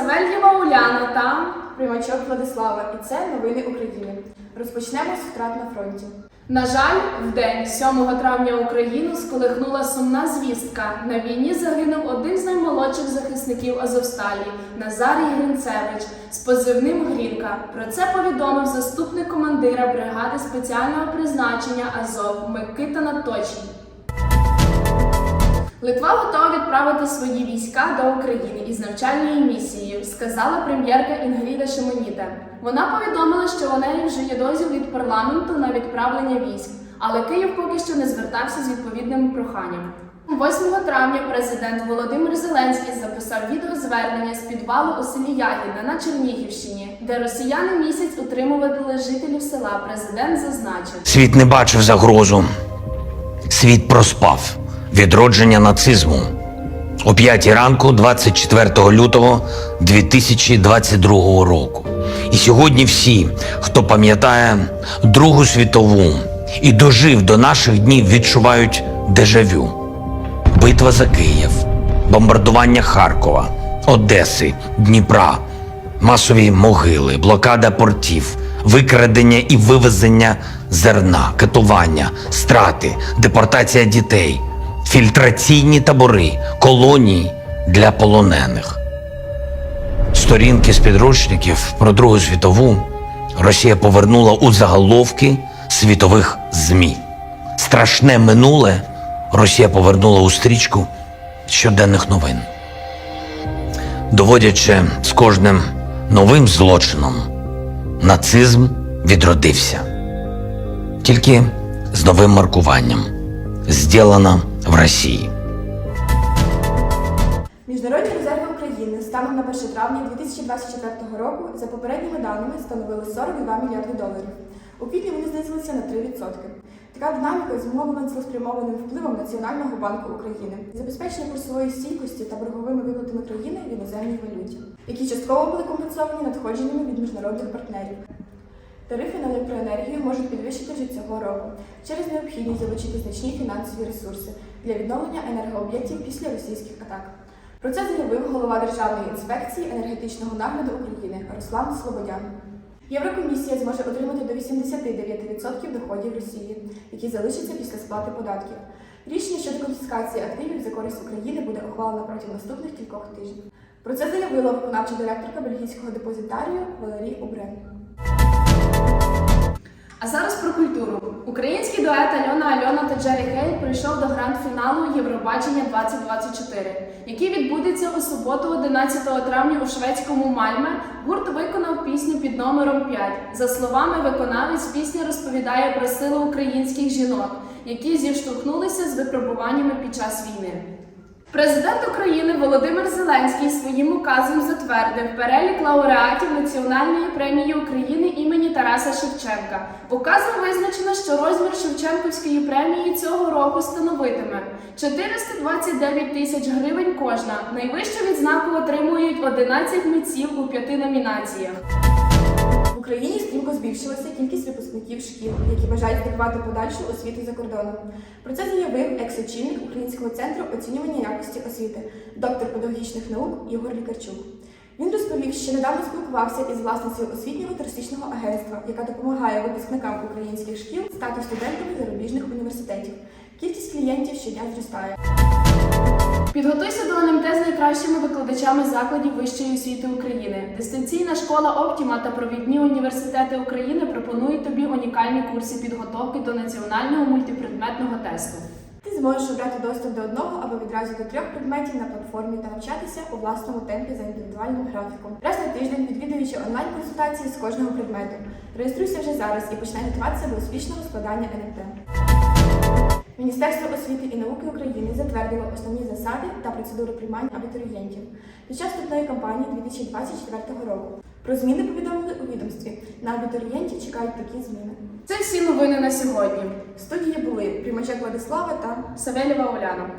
Савельєва Уляна та Примачок Владислава, і це новини України. Розпочнемо з втрат на фронті. На жаль, в день 7 травня Україну сколихнула сумна звістка. На війні загинув один з наймолодших захисників Азовсталі Назарій Гринцевич з позивним Грінка. Про це повідомив заступник командира бригади спеціального призначення Азов Микита Наточний. Литва готова відправити свої війська до України із навчальною місією, сказала прем'єрка Інгріда Шимоніта. Вона повідомила, що у неї вже є дозвіл від парламенту на відправлення військ, але Київ поки що не звертався з відповідним проханням. 8 травня президент Володимир Зеленський записав відеозвернення з підвалу у селі Ягідне на Чернігівщині, де росіяни місяць утримували жителів села. Президент зазначив. Світ не бачив загрозу. Світ проспав відродження нацизму. О 5 ранку, 24 лютого 2022 року. І сьогодні всі, хто пам'ятає Другу світову і дожив до наших днів, відчувають дежавю. Битва за Київ, бомбардування Харкова, Одеси, Дніпра, масові могили, блокада портів, викрадення і вивезення зерна, катування, страти, депортація дітей, фільтраційні табори, колонії для полонених. Сторінки з підручників про Другу світову Росія повернула у заголовки світових ЗМІ. Страшне минуле Росія повернула у стрічку щоденних новин, доводячи з кожним новим злочином, нацизм відродився. Тільки з новим маркуванням. Зділано в Росії. Міжнародні резерви України станом на 1 травня 2024 року за попередніми даними становили 42 мільярди доларів. У квітні вони знизилися на 3%. Така динаміка зумовлена цілеспрямованим впливом Національного банку України, забезпечення курсової стійкості та борговими виплатами країни в іноземній валюті, які частково були компенсовані надходженнями від міжнародних партнерів. Тарифи на електроенергію можуть підвищити вже цього року через необхідність залучити значні фінансові ресурси для відновлення енергооб'єктів після російських атак. Про це заявив голова Державної інспекції енергетичного нагляду України Руслан Слободян. Єврокомісія зможе отримати до 89% доходів Росії, які залишаться після сплати податків. Рішення щодо конфіскації активів за користь України буде ухвалено протягом наступних кількох тижнів. Про це заявила виконавча директорка бельгійського депозитарію Валерій Обрен. А зараз про культуру. Український дует Альона Альона та Джері Хейл прийшов до гранд-фіналу Євробачення 2024, який відбудеться у суботу, 11 травня у шведському Мальме. Гурт виконав пісню під номером 5. За словами виконавець, пісня розповідає про силу українських жінок, які зіштовхнулися з випробуваннями під час війни. Президент України Володимир Зеленський своїм указом затвердив перелік лауреатів Національної премії України імені Тараса Шевченка. Указом визначено, що розмір Шевченківської премії цього року становитиме 429 тисяч гривень кожна. Найвищу відзнаку отримують 11 митців у п'яти номінаціях. Україні стрімко збільшилася кількість випускників шкіл, які бажають здобувати подальшу освіту за кордоном. Про це заявив екс-очільник Українського центру оцінювання якості освіти, доктор педагогічних наук Ігор Лікарчук. Він розповів, що недавно спілкувався із власницею освітнього туристичного агентства, яка допомагає випускникам українських шкіл стати студентами зарубіжних університетів. Кількість клієнтів щодня зростає. Підготуйся до НМТ з найкращими викладачами закладів вищої освіти України. Дистанційна школа Оптіма та провідні університети України пропонують тобі унікальні курси підготовки до національного мультипредметного тесту. Ти зможеш обрати доступ до одного або відразу до трьох предметів на платформі та навчатися у власному темпі за індивідуальним графіком. Раз на тиждень відвідуючи онлайн-консультації з кожного предмету. Реєструйся вже зараз і почни готуватися до успішного складання НМТ. Міністерство освіти і науки України затвердило основні засади та процедури приймання абітурієнтів під час вступної кампанії 2024 року. Про зміни повідомили у відомстві. На абітурієнтів чекають такі зміни. Це всі новини на сьогодні. В студії були Примачек Владислава та Савельєва Оляна.